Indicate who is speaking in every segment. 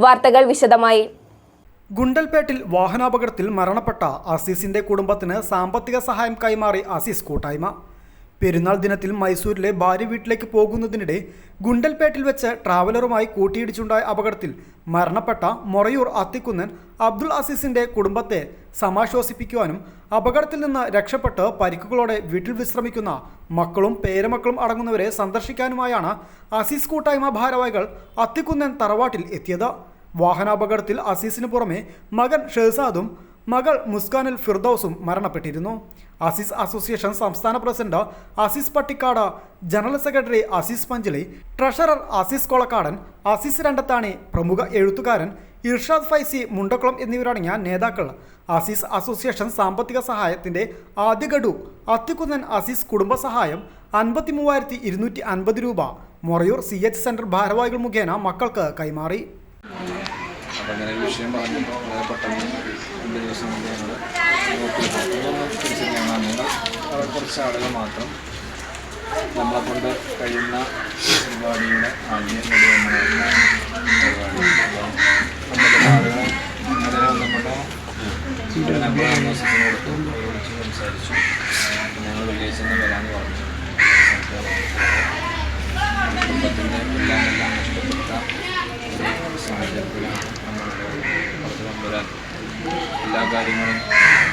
Speaker 1: വാർത്തകൾ വിശദമായി.
Speaker 2: ഗുണ്ടൽപേട്ടിൽ വാഹനാപകടത്തിൽ മരണപ്പെട്ട അസീസിന്റെ കുടുംബത്തിന് സാമ്പത്തിക സഹായം കൈമാറി അസീസ് കൂട്ടായ്മ. പെരുന്നാൾ ദിനത്തിൽ മൈസൂരിലെ ഭാര്യ വീട്ടിലേക്ക് പോകുന്നതിനിടെ ഗുണ്ടൽപേട്ടിൽ വെച്ച് ട്രാവലറുമായി കൂട്ടിയിടിച്ചുണ്ടായ അപകടത്തിൽ മരണപ്പെട്ട മൊറയൂർ അത്തിക്കുന്നൻ അബ്ദുൾ അസീസിന്റെ കുടുംബത്തെ സമാശ്വസിപ്പിക്കുവാനും അപകടത്തിൽ നിന്ന് രക്ഷപ്പെട്ട് പരിക്കുകളോടെ വീട്ടിൽ വിശ്രമിക്കുന്ന മക്കളും പേരമക്കളും അടങ്ങുന്നവരെ സന്ദർശിക്കാനുമായാണ് അസീസ് കൂട്ടായ്മ ഭാരവാഹികൾ അത്തിക്കുന്നൻ തറവാട്ടിൽ എത്തിയത്. വാഹനാപകടത്തിൽ അസീസിന് പുറമെ മകൻ ഷെഹസാദും മകൾ മുസ്കാനിൽ ഫിർദൌസും മരണപ്പെട്ടിരുന്നു. അസീസ് അസോസിയേഷൻ സംസ്ഥാന president Aziz Pattikkad general secretary Aziz Panchali treasurer Aziz Kolakkadan Aziz Randathani പ്രമുഖ എഴുത്തുകാരൻ ഇർഷാദ് ഫൈസി മുണ്ടക്കുളം എന്നിവരടങ്ങിയ നേതാക്കൾ. അസീസ് അസോസിയേഷൻ സാമ്പത്തിക സഹായത്തിന്റെ ആദ്യ ഗഡു അത്തിക്കുന്നൻ അസീസ് കുടുംബ സഹായം അൻപത്തി മൂവായിരത്തി ഇരുന്നൂറ്റി അൻപത് രൂപ. മൊറയൂർ സി എച്ച് സെന്റർ ഭാരവാഹികൾ മുഖേന മക്കൾക്ക് കൈമാറി.
Speaker 3: അപ്പം അങ്ങനെ ഒരു വിഷയം പറഞ്ഞപ്പോൾ വളരെ പെട്ടെന്ന് രണ്ട് ദിവസം കൊണ്ട് ഞങ്ങൾ നോക്കി പുറത്തുനിന്ന് തിരിച്ച് നിങ്ങൾ വളരെ കുറച്ച് ആളുകൾ മാത്രം നമ്മളെ കൊണ്ട് കഴിയുന്ന പരിപാടിയുടെ ആദ്യം അപ്പം നമ്മുടെ നമ്മുടെ സംസാരിച്ചു ഞങ്ങൾ വെള്ളിയാഴ്ച കാര്യങ്ങളും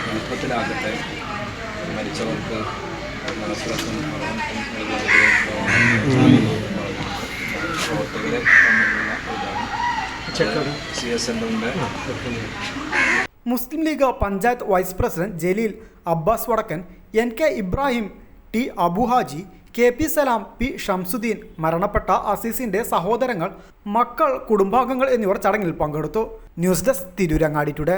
Speaker 3: എളുപ്പത്തിലാകട്ടെ. മരിച്ചവർക്ക് സെന്ററിന്റെ
Speaker 2: Muslim League panchayat vice president Jaleel Abbas Vadakkan N K Ibrahim T Abuhaji K P Salam P Shamsuddin മരണപ്പെട്ട അസീസിന്റെ സഹോദരങ്ങൾ മക്കൾ കുടുംബാംഗങ്ങൾ എന്നിവർ ചടങ്ങിൽ പങ്കെടുത്തു. News desk Tirurangadi today.